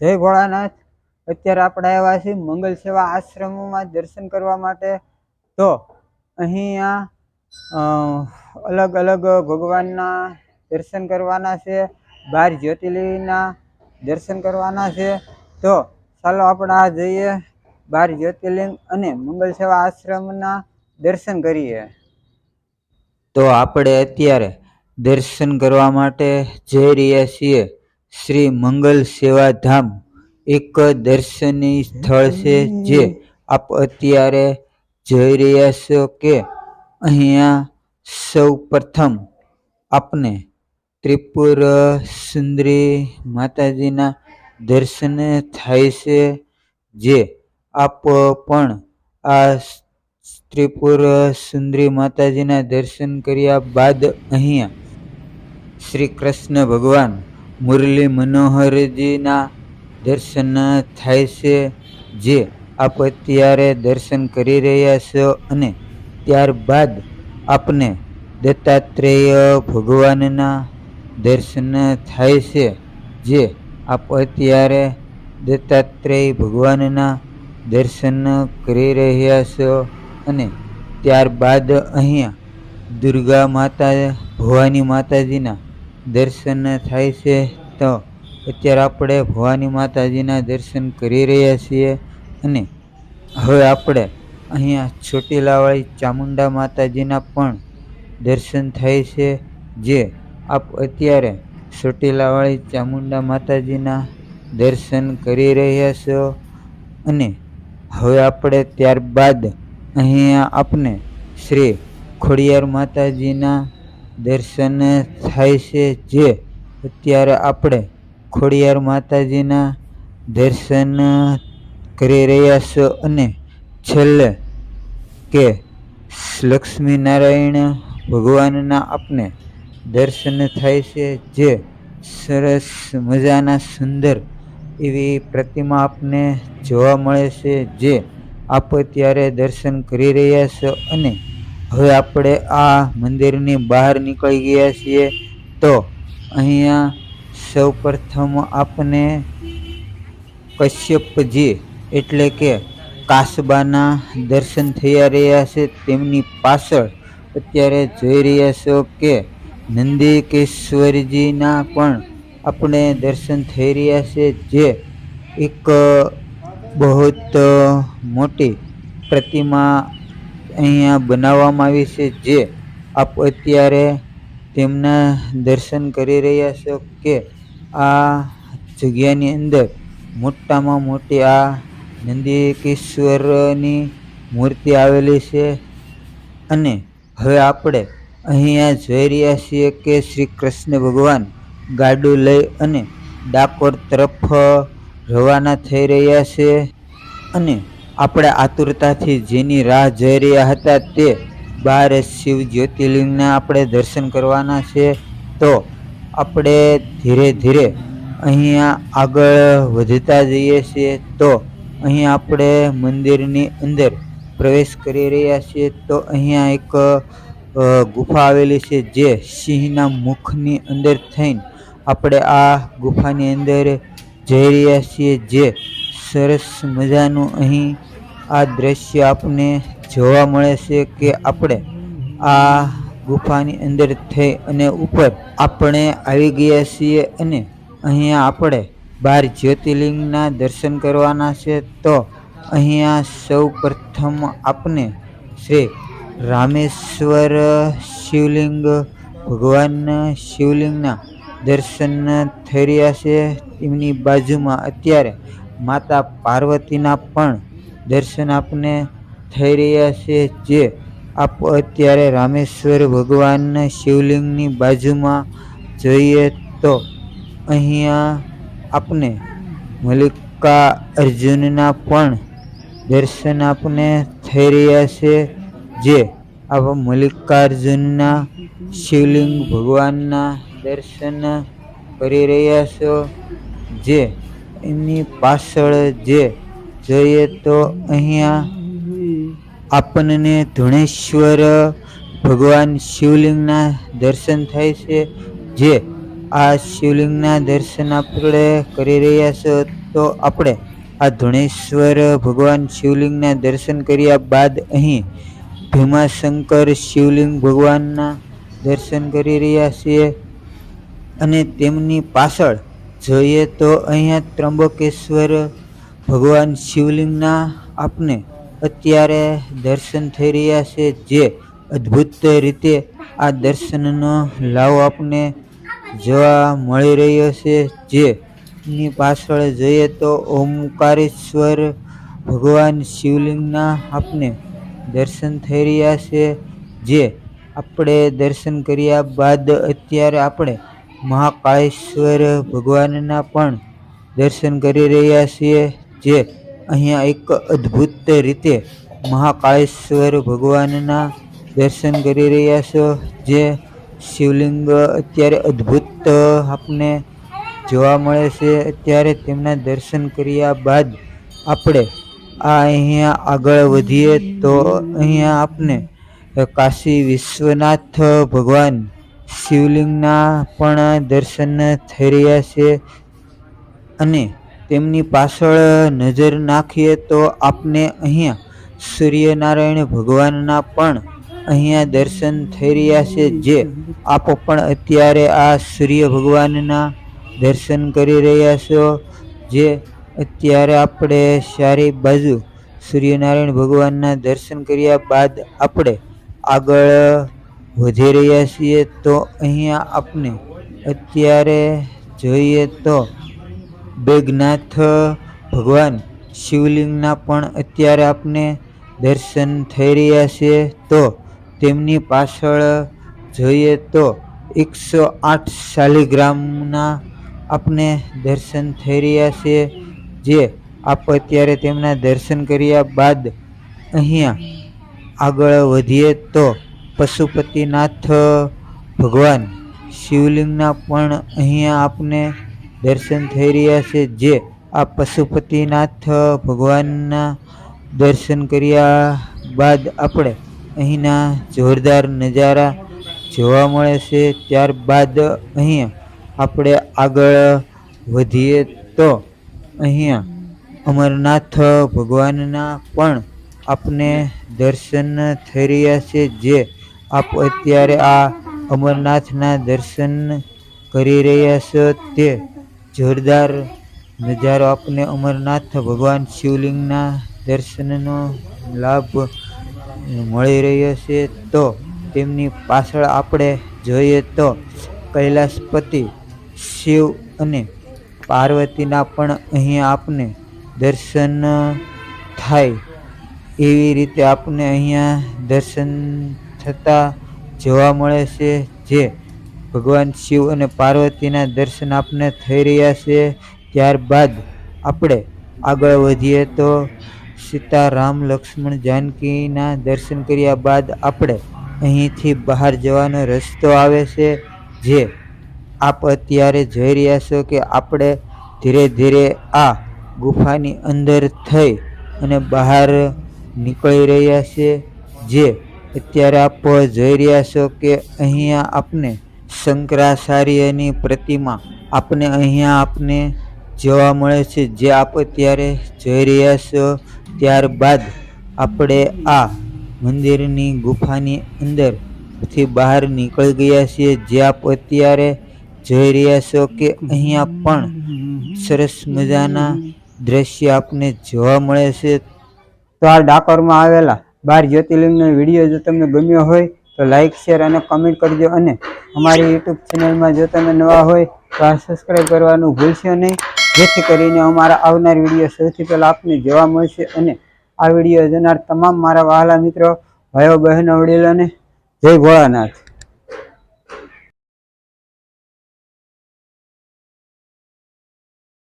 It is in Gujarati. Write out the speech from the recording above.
જય ભોળાનાથ. અત્યારે આપણે આવ્યા છીએ મંગલ સેવા આશ્રમમાં દર્શન કરવા માટે. તો અહીંયા અલગ અલગ ભગવાનના દર્શન કરવાના છે, બાર જ્યોતિર્લિંગના દર્શન કરવાના છે. તો ચાલો આપણે આ જઈએ, બાર જ્યોતિર્લિંગ અને મંગલ સેવા આશ્રમના દર્શન કરીએ. તો આપણે અત્યારે દર્શન કરવા માટે જઈ રહ્યા છીએ. શ્રી મંગલ સેવાધામ એક દર્શનીય સ્થળ છે જે આપ અત્યારે જઈ રહ્યા છો કે અહીંયા સૌ પ્રથમ આપને ત્રિપુર સુંદરી માતાજીના દર્શન થાય છે જે આપ પણ આ ત્રિપુર સુંદરી માતાજીના દર્શન કર્યા બાદ અહીંયા શ્રી કૃષ્ણ ભગવાન મુરલી મનોહરજીના દર્શન થાય છે, જે આપ અત્યારે દર્શન કરી રહ્યા છો અને ત્યારબાદ આપને દત્તાત્રેય ભગવાનના દર્શન થાય છે, જે આપ અત્યારે દત્તાત્રેય ભગવાનના દર્શન કરી રહ્યા છો અને ત્યારબાદ અહીંયા દુર્ગા માતા ભવાની માતાજીના દર્શન થાય છે, તો અત્યારે આપણે ભવાની માતાજીના દર્શન કરી રહ્યા છીએ અને હવે આપણે અહીંયા ચોટીલાવાળી ચામુંડા માતાજીના પણ દર્શન થાય છે, જે આપ અત્યારે ચોટીલાવાળી ચામુંડા માતાજીના દર્શન કરી રહ્યા છો. અને હવે આપણે ત્યારબાદ અહીંયા આપને શ્રી ખોડિયાર માતાજીના દર્શન થાય છે જે અત્યારે આપણે ખોડિયાર માતાજીના દર્શન કરી રહ્યા છો અને છેલ્લે કે લક્ષ્મી નારાયણ ભગવાનના આપને દર્શન થાય છે જે સરસ મજાના સુંદર એવી પ્રતિમા આપને જોવા મળે છે જે આપ ત્યારે દર્શન કરી રહ્યા છો અને હવે આપણે આ મંદિરની બહાર નીકળી ગયા છીએ. તો અહીંયા સૌ પ્રથમ આપને કશ્યપજી એટલે કે કાસબાના દર્શન થઈ રહ્યા છે. તેમની પાછળ અત્યારે જોઈ રહ્યા છો કે નંદીકેશ્વરજીના પણ આપણે દર્શન થઈ રહ્યા છે, જે એક બહુ મોટી પ્રતિમા અહીંયા બનાવવામાં આવી છે જે આપ અત્યારે તેમના દર્શન કરી રહ્યા છો કે આ જગ્યાની અંદર મોટામાં મોટી આ નંદીકેશ્વરની મૂર્તિ આવેલી છે. અને હવે આપણે અહીંયા જોઈ રહ્યા છીએ કે શ્રી કૃષ્ણ ભગવાન ગાડું લઈ અને ડાકોર તરફ રવાના થઈ રહ્યા છે. અને આપણે આતુરતાથી જેની રાહ જોઈ રહ્યા હતા તે બાર શિવ જ્યોતિર્લિંગના આપણે દર્શન કરવાના છે, તો આપણે ધીરે ધીરે અહીંયા આગળ વધતા જઈએ છીએ, તો અહીં આપણે મંદિરની અંદર પ્રવેશ કરી રહ્યા છીએ, તો અહીંયા એક ગુફા આવેલી છે જે સિંહના મુખની અંદર થઈને આપણે આ ગુફાની અંદર જઈ રહ્યા છીએ, જે સરસ મજાનું અહીં આ દ્રશ્ય આપને જોવા મળે છે કે આપણે આ ગુફાની અંદર થઈ અને ઉપર આપણે આવી ગયા છીએ અને અહીંયા આપણે બાર જ્યોતિર્લિંગના દર્શન કરવાના છે તો અહીંયા સૌ પ્રથમ આપને શ્રી રામેશ્વર શિવલિંગ, ભગવાન શિવલિંગના દર્શન થઈ રહ્યા છે. એમની બાજુમાં અત્યારે માતા પાર્વતીના પણ દર્શન આપને થઈ રહ્યા છે, જે આપ અત્યારે રામેશ્વર ભગવાન શિવલિંગની બાજુમાં જોઈએ તો અહીંયા આપને મલ્લિકા અર્જુનના પણ દર્શન આપને થઈ રહ્યા છે, જે આપ મલ્લિકાર્જુનના શિવલિંગ ભગવાનના દર્શન કરી રહ્યા છો, જે એમની પાછળ જે જોઈએ તો અહીંયા આપણને ધુણેશ્વર ભગવાન શિવલિંગના દર્શન થાય છે. જે આ શિવલિંગના દર્શન આપણે કરી રહ્યા છો તો આપણે આ ધુણેશ્વર ભગવાન શિવલિંગના દર્શન કર્યા બાદ અહીં ભીમાશંકર શિવલિંગ ભગવાનના દર્શન કરી રહ્યા છીએ. અને તેમની પાછળ જોઈએ તો અહીંયા ત્રંબકેશ્વર ભગવાન શિવલિંગના આપને અત્યારે દર્શન થઈ રહ્યા છે જે અદ્ભુત રીતે આ દર્શનનો લાભ આપને જોવા મળી રહ્યો છે. જે ની પાછળ જોઈએ તો ઓમકારેશ્વર ભગવાન શિવલિંગના આપને દર્શન થઈ રહ્યા છે. જે આપણે દર્શન કર્યા બાદ અત્યારે આપણે મહાકાળેશ્વર ભગવાનના પણ દર્શન કરી રહ્યા છીએ, જે અહીંયા એક અદ્ભુત રીતે મહાકાળેશ્વર ભગવાનના દર્શન કરી રહ્યા છો, જે શિવલિંગ અત્યારે અદ્ભુત આપને જોવા મળે છે. અત્યારે તેમના દર્શન કર્યા બાદ આપણે આ અહીંયા આગળ વધીએ તો અહીંયા આપને કાશી વિશ્વનાથ ભગવાન શિવલિંગના પણ દર્શન થઈ રહ્યા છે અને તેમની પાછળ નજર નાખીએ તો આપને અહીંયા સૂર્યનારાયણ ભગવાનના પણ અહીંયા દર્શન થઈ રહ્યા છે, જે આપ પણ અત્યારે આ સૂર્ય ભગવાનના દર્શન કરી રહ્યા છો, જે અત્યારે આપણે ચારે બાજુ સૂર્યનારાયણ ભગવાનના દર્શન કર્યા બાદ આપણે આગળ વધી રહ્યા છીએ તો અહીંયા આપણે અત્યારે જોઈએ તો બેગનાથ ભગવાન શિવલિંગના પણ અત્યારે આપને દર્શન થઈ રહ્યા છે તો તેમની પાછળ જોઈએ તો એકસો આઠ શાલિગ્રામના આપને દર્શન થઈ રહ્યા છે જે આપ અત્યારે તેમના દર્શન કર્યા બાદ અહીંયા આગળ વધીએ તો પશુપતિનાથ, ભગવાન શિવલિંગના પણ અહીંયા આપને દર્શન થઈ રહ્યા છે, જે આ પશુપતિનાથ, ભગવાનના દર્શન કર્યા બાદ આપણે અહીંના જોરદાર નજારા જોવા મળે છે. ત્યારબાદ અહીંયા આપણે આગળ વધીએ તો અહીંયા અમરનાથ ભગવાનના પણ આપને દર્શન થઈ રહ્યા છે, જે આપ અત્યારે આ અમરનાથના દર્શન કરી રહ્યા છો તે જોરદાર નજારો. આપને અમરનાથ ભગવાન શિવલિંગના દર્શનનો લાભ મળી રહ્યો છે. તો તેમની પાછળ આપણે જોઈએ તો કૈલાસપતિ શિવ અને પાર્વતીના પણ અહીંયા આપને દર્શન થાય. એવી રીતે આપને અહીંયા દર્શન થતા જોવા મળે છે જે ભગવાન શિવ અને પાર્વતીના દર્શન આપને થઈ રહ્યા છે, ત્યારબાદ આપણે આગળ વધીએ તો સીતા રામ લક્ષ્મણ જાનકીના દર્શન કર્યા બાદ આપણે અહીંથી બહાર જવાનો રસ્તો આવે છે, જે આપ અત્યારે જોઈ રહ્યા છો કે આપણે ધીરે ધીરે આ ગુફાની અંદર થઈ અને બહાર નીકળી રહ્યા છે, જે અત્યારે આપ જોઈ રહ્યા છો કે અહીંયા આપને શંકરાચાર્યની પ્રતિમા આપને અહીંયા આપને જોવા મળે છે. જે આપ અત્યારે જોઈ રહ્યા છો, ત્યારબાદ આપણે આ મંદિરની ગુફાની અંદરથી બહાર નીકળી ગયા છીએ. જે આપ અત્યારે જોઈ રહ્યા છો કે અહીંયા પણ સરસ મજાના દ્રશ્ય આપને જોવા મળે છે. તો આ ડાકોરમાં આવેલા બાર જ્યોતિર્લિંગનો વીડિયો જો તમને ગમ્યો હોય તો લાઈક શેર અને કમેન્ટ કરજો અને અમારી યુટ્યુબ ચેનલમાં જો તમે નવા હોય તો આ સબસ્ક્રાઈબ કરવાનું ભૂલશો નહીં. જેથી કરીને અમારા આવનાર વીડિયો સૌથી પહેલાં આપને જોવા મળશે અને આ વીડિયો જોનાર તમામ મારા વહાલા મિત્રો, ભાઈઓ, બહેનો, વડીલોને જય ભોળાનાથ.